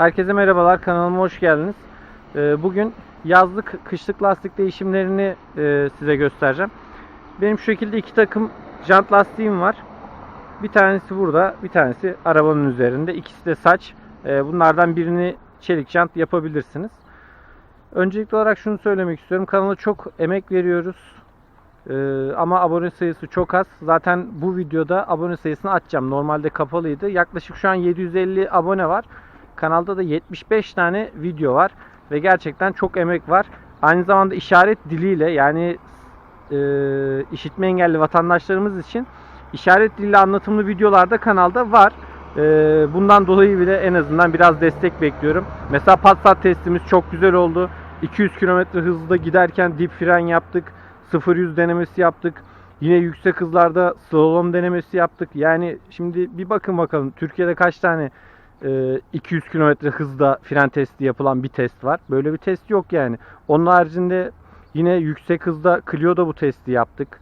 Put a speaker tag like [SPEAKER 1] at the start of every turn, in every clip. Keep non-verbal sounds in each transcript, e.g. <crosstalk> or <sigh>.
[SPEAKER 1] Herkese merhabalar, kanalıma hoş geldiniz. Ee, Bugün yazlık, kışlık lastik değişimlerini e, size göstereceğim. Benim şu şekilde iki takım jant lastiğim var. Bir tanesi burada, bir tanesi arabanın üzerinde. İkisi de saç. Ee, Bunlardan birini çelik jant yapabilirsiniz. Öncelikli olarak şunu söylemek istiyorum. Kanala çok emek veriyoruz. Ee, ama abone sayısı çok az. Zaten bu videoda abone sayısını açacağım. Normalde kapalıydı. Yaklaşık şu an 750 abone var. Kanalda da 75 tane video var ve gerçekten çok emek var. Aynı zamanda işaret diliyle yani e, işitme engelli vatandaşlarımız için işaret diliyle anlatımlı videolar da kanalda var. E, bundan dolayı bile en azından biraz destek bekliyorum. Mesela Passat testimiz çok güzel oldu. 200 km hızla giderken dip fren yaptık. 0-100 denemesi yaptık. Yine yüksek hızlarda slalom denemesi yaptık. Yani şimdi bir bakın bakalım Türkiye'de kaç tane 200 km hızda fren testi yapılan bir test var. Böyle bir test yok yani. Onun haricinde yine yüksek hızda Clio'da bu testi yaptık.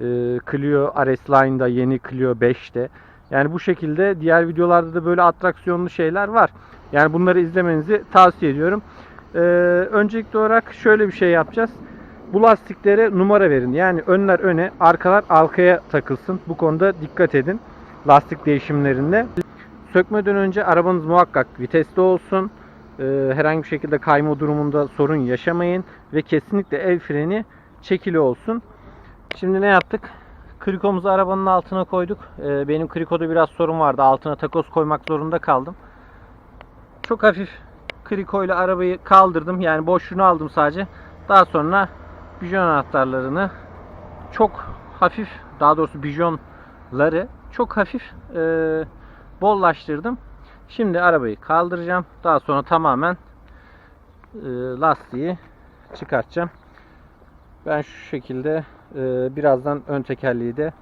[SPEAKER 1] E, Clio RS Line'da yeni Clio 5'te. Yani bu şekilde diğer videolarda da böyle atraksiyonlu şeyler var. Yani bunları izlemenizi tavsiye ediyorum. E, öncelikli olarak şöyle bir şey yapacağız. Bu lastiklere numara verin. Yani önler öne, arkalar arkaya takılsın. Bu konuda dikkat edin lastik değişimlerinde. Sökmeden önce arabanız muhakkak vitesli olsun. Ee, herhangi bir şekilde kayma durumunda sorun yaşamayın. Ve kesinlikle el freni çekili olsun. Şimdi ne yaptık? Krikomuzu arabanın altına koyduk. Ee, benim krikoda biraz sorun vardı. Altına takoz koymak zorunda kaldım. Çok hafif krikoyla arabayı kaldırdım. Yani boşluğunu aldım sadece. Daha sonra bijon anahtarlarını çok hafif daha doğrusu bijonları çok hafif eee bollaştırdım. Şimdi arabayı kaldıracağım. Daha sonra tamamen e, lastiği çıkartacağım. Ben şu şekilde e, birazdan ön tekerleği de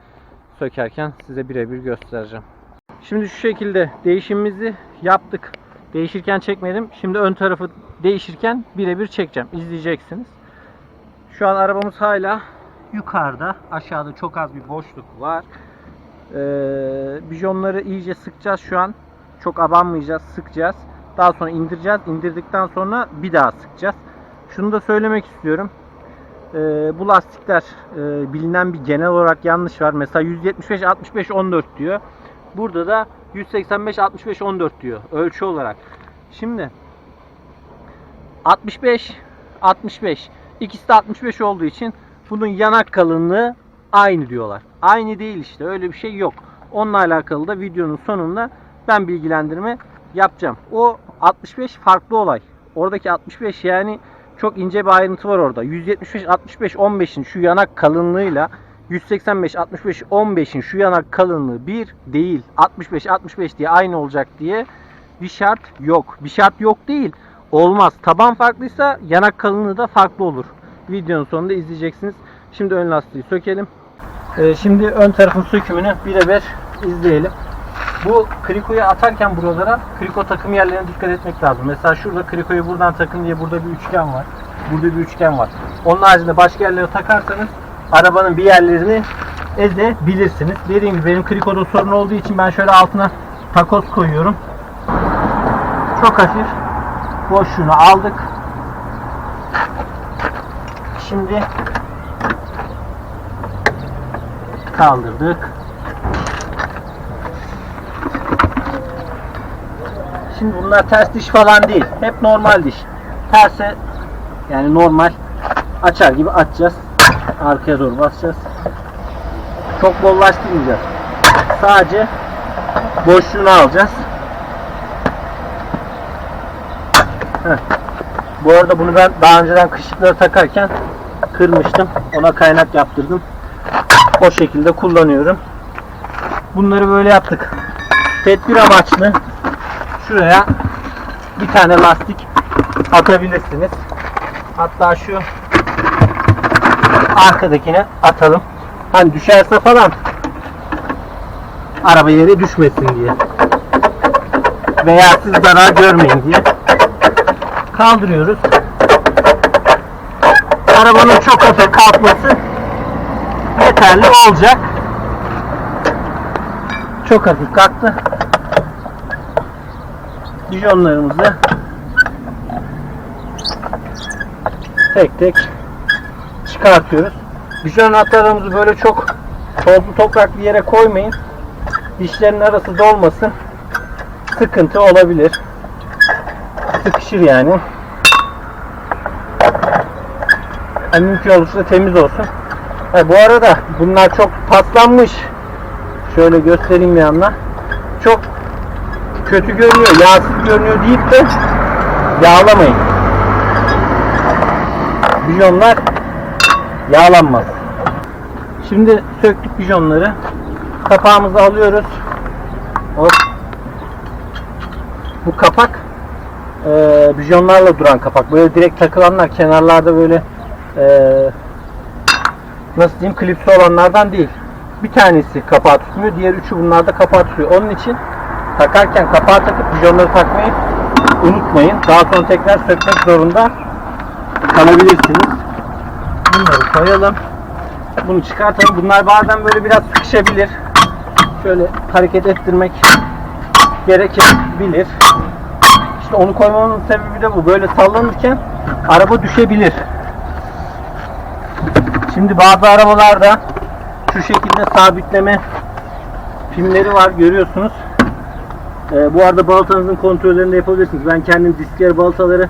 [SPEAKER 1] sökerken size birebir göstereceğim. Şimdi şu şekilde değişimimizi yaptık. Değişirken çekmedim. Şimdi ön tarafı değişirken birebir çekeceğim. İzleyeceksiniz. Şu an arabamız hala yukarıda. Aşağıda çok az bir boşluk var. Ee, bijonları iyice sıkacağız şu an. Çok abanmayacağız, sıkacağız. Daha sonra indireceğiz. İndirdikten sonra bir daha sıkacağız. Şunu da söylemek istiyorum. Ee, bu lastikler e, bilinen bir genel olarak yanlış var. Mesela 175 65 14 diyor. Burada da 185 65 14 diyor ölçü olarak. Şimdi 65 65 ikisi de 65 olduğu için bunun yanak kalınlığı aynı diyorlar. Aynı değil işte öyle bir şey yok. Onunla alakalı da videonun sonunda ben bilgilendirme yapacağım. O 65 farklı olay. Oradaki 65 yani çok ince bir ayrıntı var orada. 175 65 15'in şu yanak kalınlığıyla 185 65 15'in şu yanak kalınlığı bir değil. 65 65 diye aynı olacak diye bir şart yok. Bir şart yok değil. Olmaz. Taban farklıysa yanak kalınlığı da farklı olur. Videonun sonunda izleyeceksiniz. Şimdi ön lastiği sökelim. Ee, şimdi ön tarafın sökümünü birebir izleyelim. Bu krikoyu atarken buralara kriko takım yerlerine dikkat etmek lazım. Mesela şurada krikoyu buradan takın diye burada bir üçgen var. Burada bir üçgen var. Onun haricinde başka yerlere takarsanız arabanın bir yerlerini ezebilirsiniz. Dediğim gibi benim krikoda sorun olduğu için ben şöyle altına takoz koyuyorum. Çok hafif boşluğunu aldık. Şimdi kaldırdık. Şimdi bunlar ters diş falan değil. Hep normal diş. Terse yani normal açar gibi açacağız. Arkaya doğru basacağız. Çok bollaştırmayacağız. Sadece boşluğunu alacağız. Heh. Bu arada bunu ben daha önceden kışlıkları takarken kırmıştım. Ona kaynak yaptırdım o şekilde kullanıyorum. Bunları böyle yaptık. Tedbir amaçlı şuraya bir tane lastik atabilirsiniz. Hatta şu arkadakine atalım. Hani düşerse falan araba yere düşmesin diye. Veya siz zarar görmeyin diye. Kaldırıyoruz. Arabanın çok hafif kalkması yeterli olacak. Çok hafif kalktı. bijonlarımızı tek tek çıkartıyoruz. Bijon atlarımızı böyle çok tozlu topraklı yere koymayın. Dişlerin arası dolmasın. Sıkıntı olabilir. Sıkışır yani. Yani mümkün olursa temiz olsun. Ha, bu arada bunlar çok paslanmış. Şöyle göstereyim bir yandan. Çok kötü görünüyor, yağsız görünüyor deyip de yağlamayın. Bijonlar yağlanmaz. Şimdi söktük bijonları. Kapağımızı alıyoruz. Hop. Bu kapak e, bijonlarla duran kapak. Böyle direkt takılanlar kenarlarda böyle e, nasıl diyeyim klipsi olanlardan değil. Bir tanesi kapağı tutmuyor. Diğer üçü bunlarda kapağı tutuyor. Onun için takarken kapağı takıp bijonları takmayı unutmayın. Daha sonra tekrar sökmek zorunda kalabilirsiniz. Bunları koyalım. Bunu çıkartalım. Bunlar bazen böyle biraz sıkışabilir. Şöyle hareket ettirmek gerekebilir. İşte onu koymamın sebebi de bu. Böyle sallanırken araba düşebilir. Şimdi bazı arabalarda şu şekilde sabitleme filmleri var görüyorsunuz. Ee, bu arada baltanızın kontrollerini de yapabilirsiniz. Ben kendim disker baltaları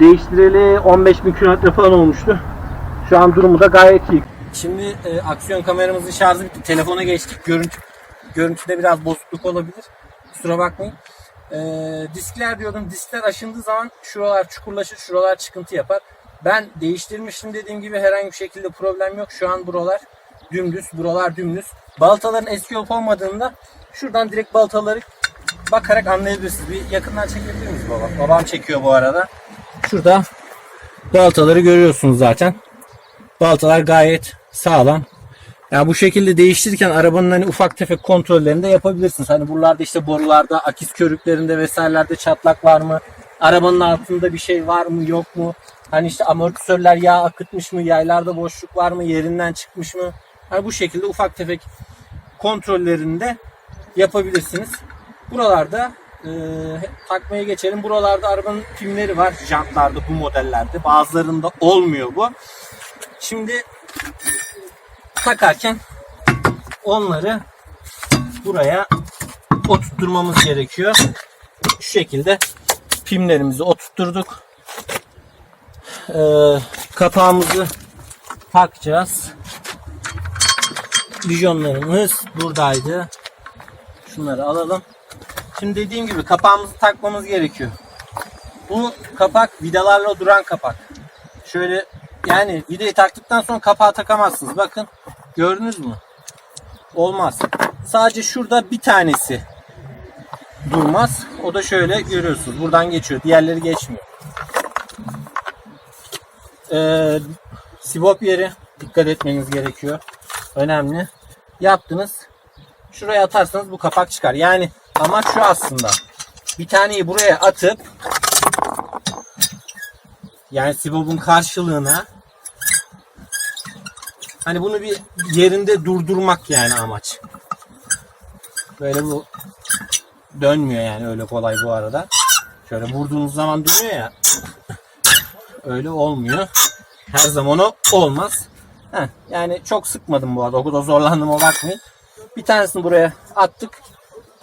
[SPEAKER 1] değiştireli 15 bin kilometre falan olmuştu. Şu an durumu da gayet iyi. Şimdi e, aksiyon kameramızın şarjı bitti. Telefona geçtik. Görüntü görüntüde biraz bozukluk olabilir. Kusura bakmayın. E, diskler diyordum. Diskler aşındığı zaman şuralar çukurlaşır, şuralar çıkıntı yapar. Ben değiştirmiştim dediğim gibi herhangi bir şekilde problem yok. Şu an buralar dümdüz, buralar dümdüz. Baltaların eski olup olmadığında şuradan direkt baltaları bakarak anlayabilirsiniz. Bir yakından çekebilir miyiz baba? Babam çekiyor bu arada. Şurada baltaları görüyorsunuz zaten. Baltalar gayet sağlam. Yani bu şekilde değiştirirken arabanın hani ufak tefek kontrollerini de yapabilirsiniz. Hani buralarda işte borularda, akis körüklerinde vesairelerde çatlak var mı? Arabanın altında bir şey var mı, yok mu? Hani işte amortisörler yağ akıtmış mı? Yaylarda boşluk var mı? Yerinden çıkmış mı? Hani bu şekilde ufak tefek kontrollerini de yapabilirsiniz. Buralarda e, takmaya geçelim. Buralarda arabanın filmleri var jantlarda bu modellerde. Bazılarında olmuyor bu. Şimdi takarken onları buraya oturtturmamız gerekiyor. Şu şekilde pimlerimizi oturtturduk. Ee, kapağımızı takacağız. Bijonlarımız buradaydı. Şunları alalım. Şimdi dediğim gibi kapağımızı takmamız gerekiyor. Bu kapak vidalarla duran kapak. Şöyle yani vidayı taktıktan sonra kapağı takamazsınız. Bakın gördünüz mü? Olmaz. Sadece şurada bir tanesi durmaz. O da şöyle görüyorsunuz. Buradan geçiyor. Diğerleri geçmiyor. Ee, sibop yeri dikkat etmeniz gerekiyor. Önemli. Yaptınız. Şuraya atarsanız bu kapak çıkar. Yani amaç şu aslında. Bir taneyi buraya atıp yani sibop'un karşılığına hani bunu bir yerinde durdurmak yani amaç. Böyle bu dönmüyor yani öyle kolay bu arada. Şöyle vurduğunuz zaman dönüyor ya. Öyle olmuyor. Her zaman o olmaz. Heh, yani çok sıkmadım bu arada. O kadar zorlandım o bakmayın. Bir tanesini buraya attık.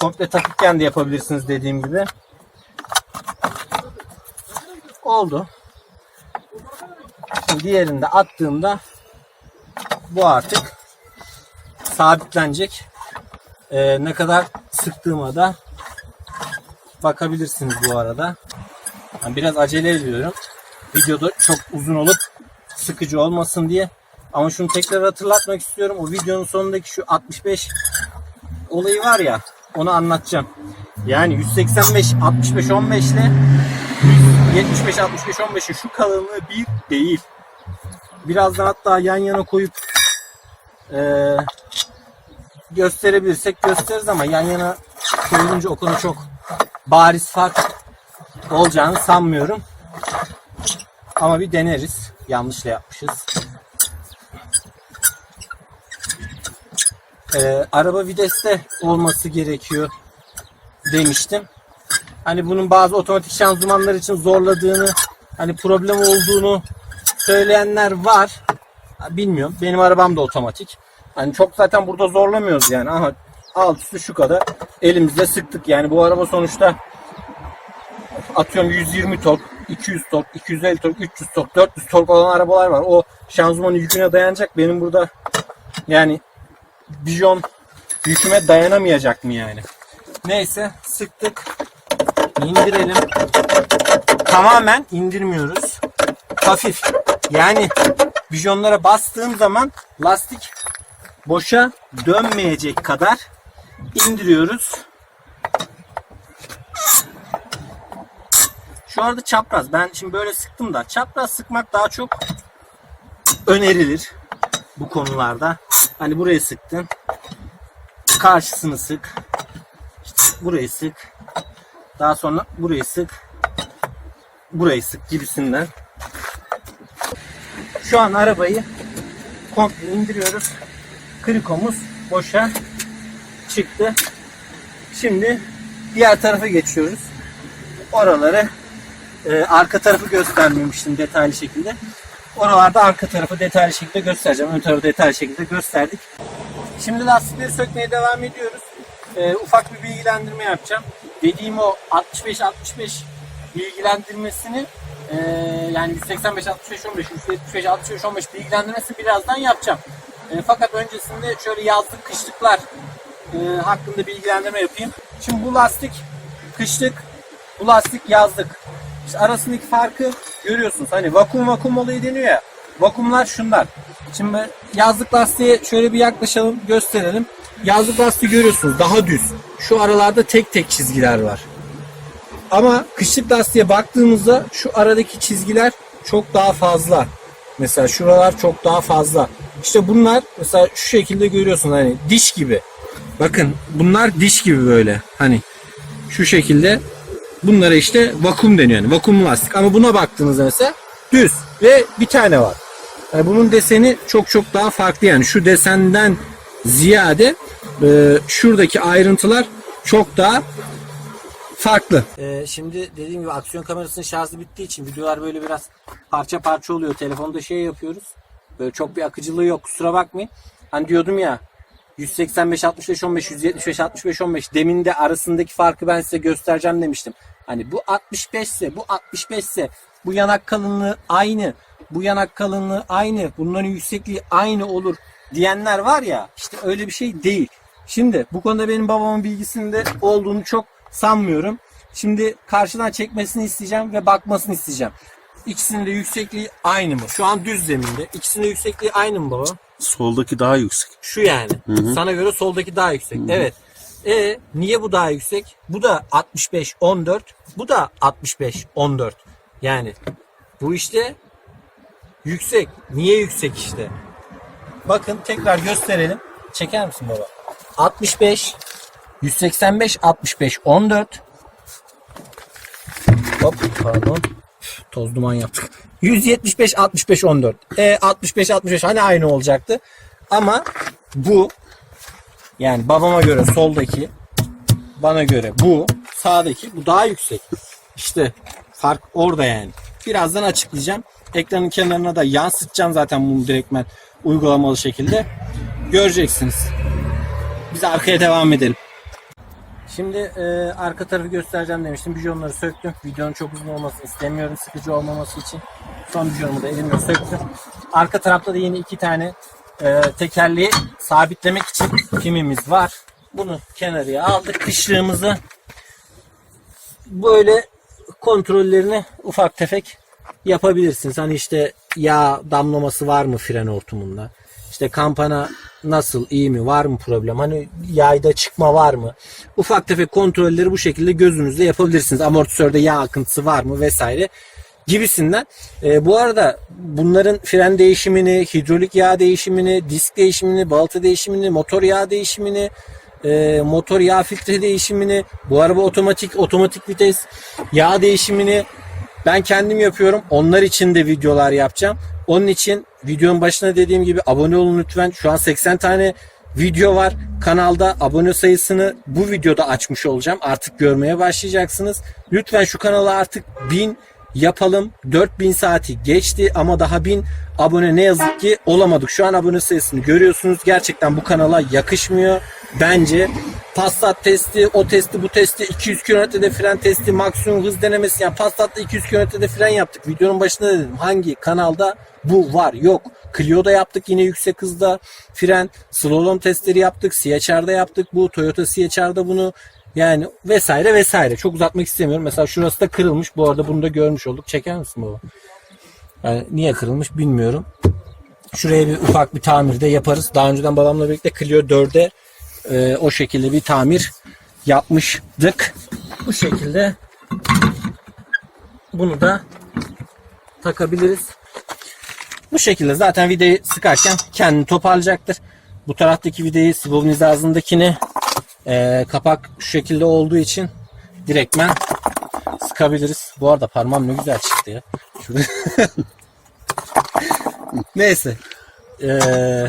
[SPEAKER 1] Komple takıkken de yapabilirsiniz dediğim gibi. Oldu. Şimdi diğerini de attığımda bu artık sabitlenecek. Ee, ne kadar sıktığıma da bakabilirsiniz bu arada. Ben biraz acele ediyorum. Videoda çok uzun olup sıkıcı olmasın diye. Ama şunu tekrar hatırlatmak istiyorum. O videonun sonundaki şu 65 olayı var ya onu anlatacağım. Yani 185 65 15 ile 175 65 15'in şu kalınlığı bir değil. Birazdan hatta yan yana koyup e, gösterebilirsek gösteririz ama yan yana koyulunca o konu çok bariz fark olacağını sanmıyorum. Ama bir deneriz. Yanlışla yapmışız. Ee, araba viteste olması gerekiyor demiştim. hani bunun bazı otomatik şanzımanlar için zorladığını, hani problem olduğunu söyleyenler var. Bilmiyorum. Benim arabam da otomatik. Hani çok zaten burada zorlamıyoruz yani. Aha alt üstü şu kadar elimizle sıktık. Yani bu araba sonuçta atıyorum 120 tork, 200 tork, 250 tork, 300 tork, 400 tork olan arabalar var. O şanzımanın yüküne dayanacak. Benim burada yani Bijon yüküme dayanamayacak mı yani? Neyse sıktık. İndirelim. Tamamen indirmiyoruz. Hafif. Yani bijonlara bastığım zaman lastik boşa dönmeyecek kadar indiriyoruz. Şu arada çapraz. Ben şimdi böyle sıktım da çapraz sıkmak daha çok önerilir bu konularda. Hani buraya sıktın. Karşısını sık. Burayı sık. Daha sonra burayı sık. Burayı sık gibisinden. Şu an arabayı komple indiriyoruz. Krikomuz boşa çıktı. Şimdi diğer tarafa geçiyoruz. Oraları e, arka tarafı göstermemiştim detaylı şekilde. Oralarda arka tarafı detaylı şekilde göstereceğim. Ön tarafı detaylı şekilde gösterdik. Şimdi lastikleri sökmeye devam ediyoruz. E, ufak bir bilgilendirme yapacağım. Dediğim o 65-65 bilgilendirmesini e, yani 185-65-15, 175-65-15 bilgilendirmesini birazdan yapacağım. E, fakat öncesinde şöyle yazlık kışlıklar e, hakkında bilgilendirme yapayım. Şimdi bu lastik kışlık, bu lastik yazlık. İşte arasındaki farkı görüyorsunuz. Hani vakum vakum olayı deniyor ya. Vakumlar şunlar. Şimdi yazlık lastiğe şöyle bir yaklaşalım, gösterelim. Yazlık lastiği görüyorsunuz daha düz. Şu aralarda tek tek çizgiler var. Ama kışlık lastiğe baktığımızda şu aradaki çizgiler çok daha fazla. Mesela şuralar çok daha fazla. İşte bunlar mesela şu şekilde görüyorsun hani diş gibi. Bakın bunlar diş gibi böyle. Hani şu şekilde bunlara işte vakum deniyor. Yani vakumlu lastik. Ama buna baktığınızda mesela düz ve bir tane var. Yani bunun deseni çok çok daha farklı yani şu desenden ziyade e, şuradaki ayrıntılar çok daha farklı. Ee, şimdi dediğim gibi aksiyon kamerasının şarjı bittiği için videolar böyle biraz parça parça oluyor. Telefonda şey yapıyoruz. Böyle çok bir akıcılığı yok. Kusura bakmayın. Hani diyordum ya 185 65 15 175 65 15 demin de arasındaki farkı ben size göstereceğim demiştim. Hani bu 65 ise bu 65 ise bu yanak kalınlığı aynı. Bu yanak kalınlığı aynı. Bunların yüksekliği aynı olur diyenler var ya işte öyle bir şey değil. Şimdi bu konuda benim babamın bilgisinde olduğunu çok sanmıyorum. Şimdi karşıdan çekmesini isteyeceğim ve bakmasını isteyeceğim. İkisinin de yüksekliği aynı mı? Şu an düz zeminde. İkisinin de yüksekliği aynı mı baba?
[SPEAKER 2] Soldaki daha yüksek.
[SPEAKER 1] Şu yani. Sana göre soldaki daha yüksek. Evet. E niye bu daha yüksek? Bu da 65 14. Bu da 65 14. Yani bu işte yüksek. Niye yüksek işte? Bakın tekrar gösterelim. Çeker misin baba? 65 185 65 14 Hop pardon. Toz duman yaptık. 175 65 14. E 65 65 hani aynı olacaktı. Ama bu yani babama göre soldaki bana göre bu sağdaki bu daha yüksek. İşte fark orada yani. Birazdan açıklayacağım. Ekranın kenarına da yansıtacağım zaten bunu direktmen uygulamalı şekilde. Göreceksiniz. Biz arkaya devam edelim. Şimdi e, arka tarafı göstereceğim demiştim. Bijonları söktüm. Videonun çok uzun olmasını istemiyorum. Sıkıcı olmaması için. Son bijonumu da elimle söktüm. Arka tarafta da yine iki tane e, tekerleği sabitlemek için pimimiz var. Bunu kenarıya aldık. Kışlığımızı böyle kontrollerini ufak tefek yapabilirsiniz. Hani işte yağ damlaması var mı fren hortumunda? İşte kampana nasıl iyi mi var mı problem? Hani yayda çıkma var mı? Ufak tefek kontrolleri bu şekilde gözünüzle yapabilirsiniz. Amortisörde yağ akıntısı var mı vesaire gibisinden. E, bu arada bunların fren değişimini, hidrolik yağ değişimini, disk değişimini, balata değişimini, motor yağ değişimini, e, motor yağ filtre değişimini, bu araba otomatik otomatik vites yağ değişimini ben kendim yapıyorum. Onlar için de videolar yapacağım. Onun için videonun başına dediğim gibi abone olun lütfen. Şu an 80 tane video var. Kanalda abone sayısını bu videoda açmış olacağım. Artık görmeye başlayacaksınız. Lütfen şu kanala artık 1000 yapalım. 4000 saati geçti ama daha 1000 abone ne yazık ki olamadık. Şu an abone sayısını görüyorsunuz. Gerçekten bu kanala yakışmıyor. Bence Passat testi, o testi, bu testi, 200 kilometrede fren testi, maksimum hız denemesi. Yani Passat'ta 200 kilometrede fren yaptık. Videonun başında dedim hangi kanalda bu var yok. Clio'da yaptık yine yüksek hızda fren, slalom testleri yaptık, CHR'da yaptık bu, Toyota CHR'da bunu yani vesaire vesaire. Çok uzatmak istemiyorum. Mesela şurası da kırılmış. Bu arada bunu da görmüş olduk. Çeker misin baba? Yani niye kırılmış bilmiyorum. Şuraya bir ufak bir tamir de yaparız. Daha önceden babamla birlikte Clio 4'e e, o şekilde bir tamir yapmıştık. Bu şekilde bunu da takabiliriz. Bu şekilde zaten vidayı sıkarken kendini toparlayacaktır. Bu taraftaki vidayı Sibov'un hizasındakini e, kapak şu şekilde olduğu için direktmen sıkabiliriz. Bu arada parmağım ne güzel çıktı ya. <laughs> Neyse. Ee,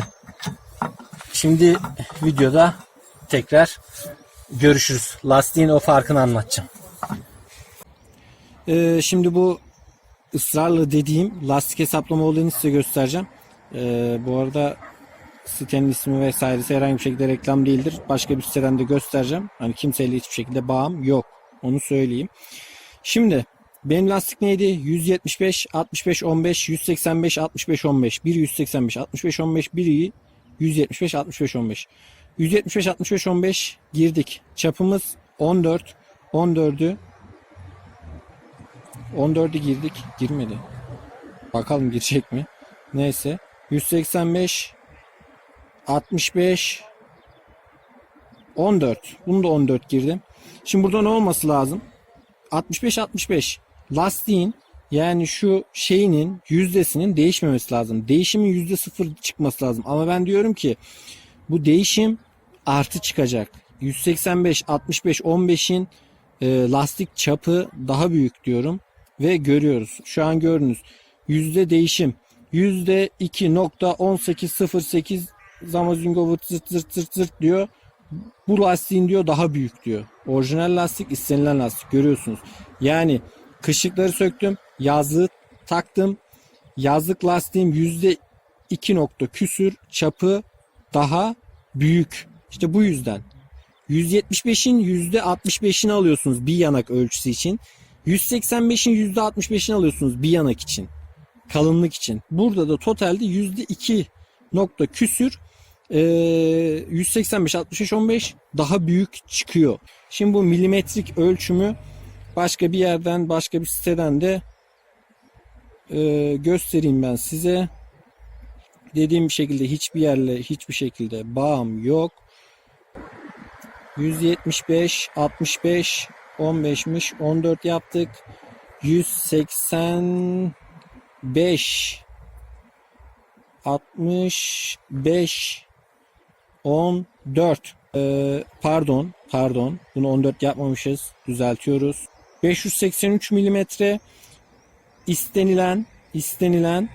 [SPEAKER 1] şimdi videoda tekrar görüşürüz. Lastiğin o farkını anlatacağım. Ee, şimdi bu ısrarla dediğim lastik hesaplama olayını size göstereceğim. Ee, bu arada sitenin ismi vesairesi herhangi bir şekilde reklam değildir. Başka bir siteden de göstereceğim. Hani kimseyle hiçbir şekilde bağım yok. Onu söyleyeyim. Şimdi benim lastik neydi? 175, 65, 15, 185, 65, 15. Biri 185, 65, 15. Biri 175, 65, 15. 175, 65, 15 girdik. Çapımız 14. 14'ü 14'ü girdik. Girmedi. Bakalım girecek mi? Neyse. 185 65 14. Bunu da 14 girdim. Şimdi burada ne olması lazım? 65 65. Lastiğin yani şu şeyinin yüzdesinin değişmemesi lazım. Değişimin yüzde sıfır çıkması lazım. Ama ben diyorum ki bu değişim artı çıkacak. 185 65 15'in e, lastik çapı daha büyük diyorum ve görüyoruz. Şu an gördünüz. Yüzde değişim. Yüzde 2.1808 Zamazingo zırt zırt zırt zırt diyor. Bu lastiğin diyor daha büyük diyor. Orijinal lastik istenilen lastik görüyorsunuz. Yani kışlıkları söktüm. Yazlığı taktım. Yazlık lastiğim yüzde 2 nokta küsür çapı daha büyük. İşte bu yüzden. 175'in yüzde 65'ini alıyorsunuz bir yanak ölçüsü için. 185'in yüzde 65'ini alıyorsunuz bir yanak için. Kalınlık için. Burada da totalde yüzde 2 nokta küsür e, 185 65 15 daha büyük çıkıyor. Şimdi bu milimetrik ölçümü başka bir yerden başka bir siteden de e, göstereyim ben size. Dediğim şekilde hiçbir yerle hiçbir şekilde bağım yok. 175 65 15'miş 14 yaptık. 185 65 14 Ee, pardon pardon. Bunu 14 yapmamışız. Düzeltiyoruz. 583 milimetre istenilen istenilen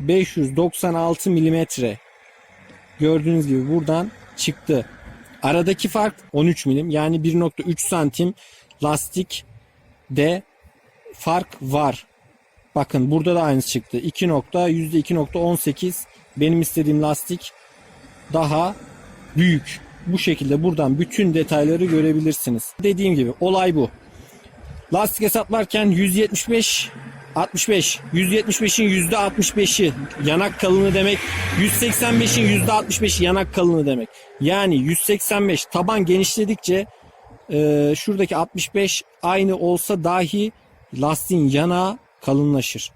[SPEAKER 1] 596 milimetre. Gördüğünüz gibi buradan çıktı. Aradaki fark 13 milim yani 1.3 santim lastik de fark var. Bakın burada da aynısı çıktı. 2 nokta %2.18 benim istediğim lastik daha büyük. Bu şekilde buradan bütün detayları görebilirsiniz. Dediğim gibi olay bu. Lastik hesaplarken 175 65 175'in %65'i yanak kalınlığı demek 185'in %65'i yanak kalınlığı demek yani 185 taban genişledikçe e, şuradaki 65 aynı olsa dahi lastiğin yanağı kalınlaşır.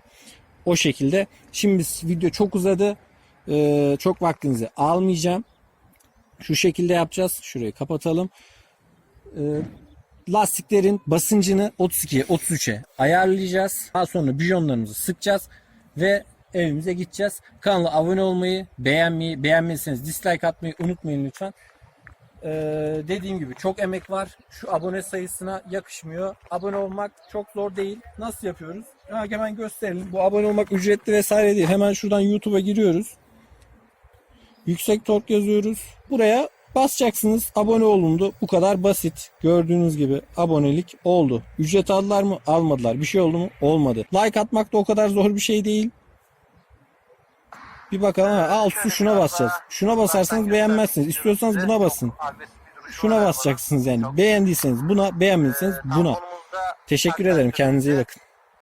[SPEAKER 1] O şekilde. Şimdi video çok uzadı. Ee, çok vaktinizi almayacağım. Şu şekilde yapacağız. Şurayı kapatalım. Ee, lastiklerin basıncını 32'ye 33'e ayarlayacağız. Daha sonra bijonlarımızı sıkacağız ve evimize gideceğiz. Kanala abone olmayı, beğenmeyi, beğenmediyseniz dislike atmayı unutmayın lütfen. Ee, dediğim gibi çok emek var. Şu abone sayısına yakışmıyor. Abone olmak çok zor değil. Nasıl yapıyoruz? Ha, hemen gösterelim. Bu abone olmak ücretli vesaire değil. Hemen şuradan YouTube'a giriyoruz. Yüksek tork yazıyoruz. Buraya basacaksınız. Abone olundu. Bu kadar basit. Gördüğünüz gibi abonelik oldu. Ücret aldılar mı? Almadılar. Bir şey oldu mu? Olmadı. Like atmak da o kadar zor bir şey değil. Bir bakalım. Ha, alt tuşuna basacağız. Şuna basarsanız beğenmezsiniz. İstiyorsanız buna basın. Şuna basacaksınız yani. Beğendiyseniz buna, beğenmediyseniz buna. Teşekkür ederim. Kendinize iyi bakın.